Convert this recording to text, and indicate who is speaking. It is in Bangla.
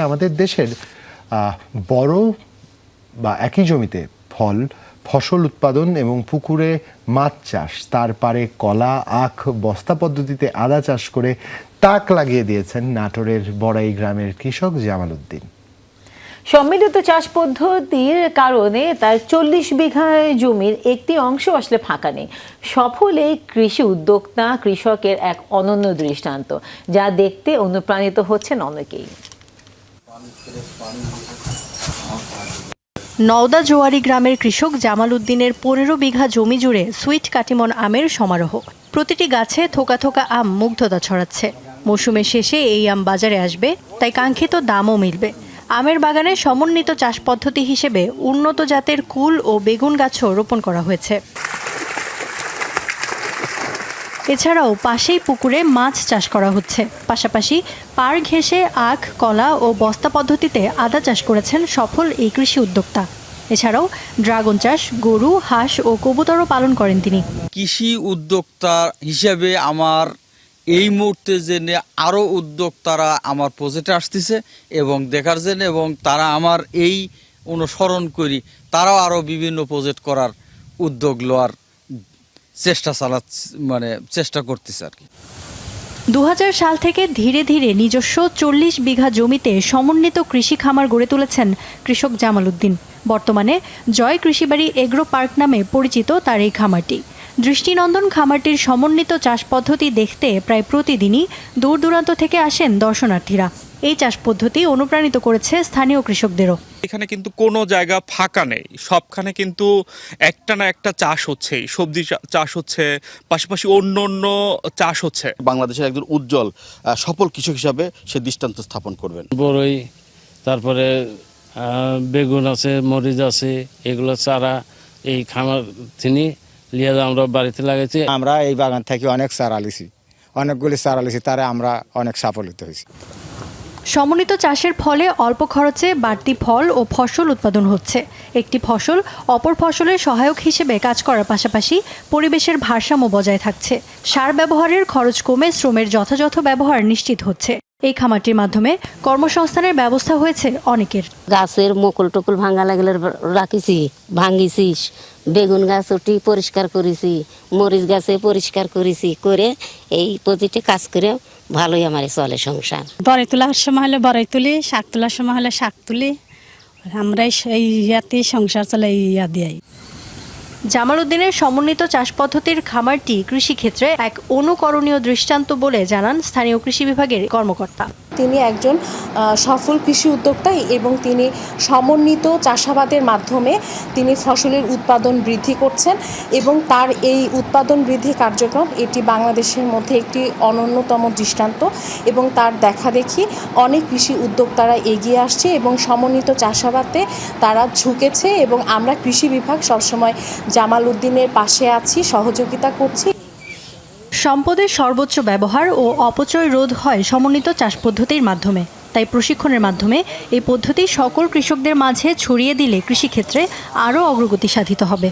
Speaker 1: আমাদের দেশের বড় বা একই জমিতে ফল, ফসল উৎপাদন এবং পুকুরে মাছ চাষ, তার পারে কলা, আখ, বস্তা পদ্ধতিতে আদা চাষ করে তাক লাগিয়ে দিয়েছেন নাটোরের বড়াই গ্রামের কৃষক জামাল উদ্দিন।
Speaker 2: সম্মিলিত চাষ পদ্ধতির কারণে তার চল্লিশ বিঘা জমির একটি অংশ আসলে ফাঁকা নেই। সফল এই কৃষি উদ্যোক্তা কৃষকের এক অনন্য দৃষ্টান্ত, যা দেখতে অনুপ্রাণিত হচ্ছেন অনেকেই।
Speaker 3: নওদা জোয়ারি গ্রামের কৃষক জামাল উদ্দিনের পনেরো বিঘা জমি জুড়ে সুইট কাটিমন আমের সমারোহ। প্রতিটি গাছে থোকা থোকা আম মুগ্ধতা ছড়াচ্ছে। মৌসুমের শেষে এই আম বাজারে আসবে, তাই কাঙ্ক্ষিত দামও মিলবে। আমের বাগানে সমন্বিত চাষ পদ্ধতি হিসেবে উন্নত জাতের কুল ও বেগুন গাছও রোপণ করা হয়েছে। এছাড়াও পাশেই পুকুরে মাছ চাষ করা হচ্ছে। পাশাপাশি পার ঘেঁষে আখ, কলা ও বস্তা পদ্ধতিতে আদা চাষ করেছেন সফল এই কৃষি উদ্যোক্তা। এছাড়াও ড্রাগন চাষ, গরু, হাঁস ও কবুতরও পালন করেন তিনি।
Speaker 4: কৃষি উদ্যোক্তা হিসেবে আমার এই মুহূর্তে জেনে আরও উদ্যোক্তারা আমার প্রজেক্টে আসতেছে এবং দেখার জন্য এবং তারা আমার এই অনুসরণ করি, তারাও আরও বিভিন্ন প্রজেক্ট করার উদ্যোগ লওয়ার চেষ্টা চালাচ্ছে মানে চেষ্টা করতেছে আর কি।
Speaker 3: দু হাজার সাল থেকে ধীরে ধীরে নিজস্ব চল্লিশ বিঘা জমিতে সমন্বিত কৃষি খামার গড়ে তুলেছেন কৃষক জামাল উদ্দিন। বর্তমানে জয় কৃষিবাড়ি এগ্রো পার্ক নামে পরিচিত তার এই খামারটি। দৃষ্টিনন্দন খামারটির সমন্বিত চাষ পদ্ধতি দেখতে প্রায় প্রতিদিনই দূর দূরান্ত থেকে আসেন দর্শনার্থীরা। এই চাষ পদ্ধতি অনুপ্রাণিত করেছে স্থানীয় কৃষকদেরও।
Speaker 5: এখানে কিন্তু কোনো জায়গা ফাঁকা নেই। সবখানে কিন্তু একটা না একটা চাষ হচ্ছেই সবজি চাষ হচ্ছে পাশাপাশি অন্য অন্য চাষ হচ্ছে।
Speaker 6: বাংলাদেশের একজন উজ্জ্বল সফল কৃষক হিসাবে সে দৃষ্টান্ত স্থাপন করবেন।
Speaker 7: বড়ই তারপরে বেগুন আছে মরিচ আছে এগুলো চারা এই খামার তিনি লিয়ে আমরা বাড়িতে লাগাইছি।
Speaker 8: আমরা এই বাগান থেকে অনেক চারা লিছি। অনেকগুলি চারা লিছি তারা আমরা অনেক সাফলিত হয়েছি।
Speaker 3: সমন্বিত চাষের ফলে অল্প খরচে বাড়তি ফল ও ফসল উৎপাদন হচ্ছে। একটি ফসল অপর ফসলের সহায়ক হিসেবে কাজ করার পাশাপাশি পরিবেশের ভারসাম্য বজায় থাকছে। সার ব্যবহারের খরচ কমে শ্রমের যথাযথ ব্যবহার নিশ্চিত হচ্ছে। এই খামারটির মাধ্যমে কর্মসংস্থানের ব্যবস্থা হয়েছে অনেকের।
Speaker 9: গাছের মুকুল টুকুল ভাঙা লাগলে রাখিছি ভাঙিছিস বেগুন গাছ উঠি পরিষ্কার করেছি মরিচ গাছে পরিষ্কার করেছি করে এই প্রতিটি কাজ করে ভালোই আমার চলে সংসার।
Speaker 10: বড়াই তোলার সময় হলে বড়াই তুলি শাক তোলার সময় হলে শাক তুলি। আমরা এই ইয়াতে সংসার চলে ইয়া দিয়াই
Speaker 3: জামাল উদ্দিনের সমন্বিত চাষ পদ্ধতির খামারটি কৃষিক্ষেত্রে এক অনুকরণীয় দৃষ্টান্ত বলে জানান স্থানীয় কৃষি বিভাগের কর্মকর্তা।
Speaker 11: তিনি একজন সফল কৃষি উদ্যোক্তা এবং তিনি সমন্বিত চাষাবাদের মাধ্যমে তিনি ফসলের উৎপাদন বৃদ্ধি করছেন এবং তার এই উৎপাদন বৃদ্ধি কার্যক্রম এটি বাংলাদেশের মধ্যে একটি অনন্যতম দৃষ্টান্ত এবং তার দেখা দেখি অনেক কৃষি উদ্যোক্তারা এগিয়ে আসছে এবং সমন্বিত চাষাবাদে তারা ঝুঁকেছে এবং আমরা কৃষি বিভাগ সবসময় জামাল উদ্দিনের পাশে আছি, সহযোগিতা করছি।
Speaker 3: সম্পদের সর্বোচ্চ ব্যবহার ও অপচয় রোধ হয় সমন্বিত চাষ পদ্ধতির মাধ্যমে। তাই প্রশিক্ষণের মাধ্যমে এই পদ্ধতি সকল কৃষকদের মাঝে ছড়িয়ে দিলে কৃষিক্ষেত্রে আরও অগ্রগতি সাধিত হবে।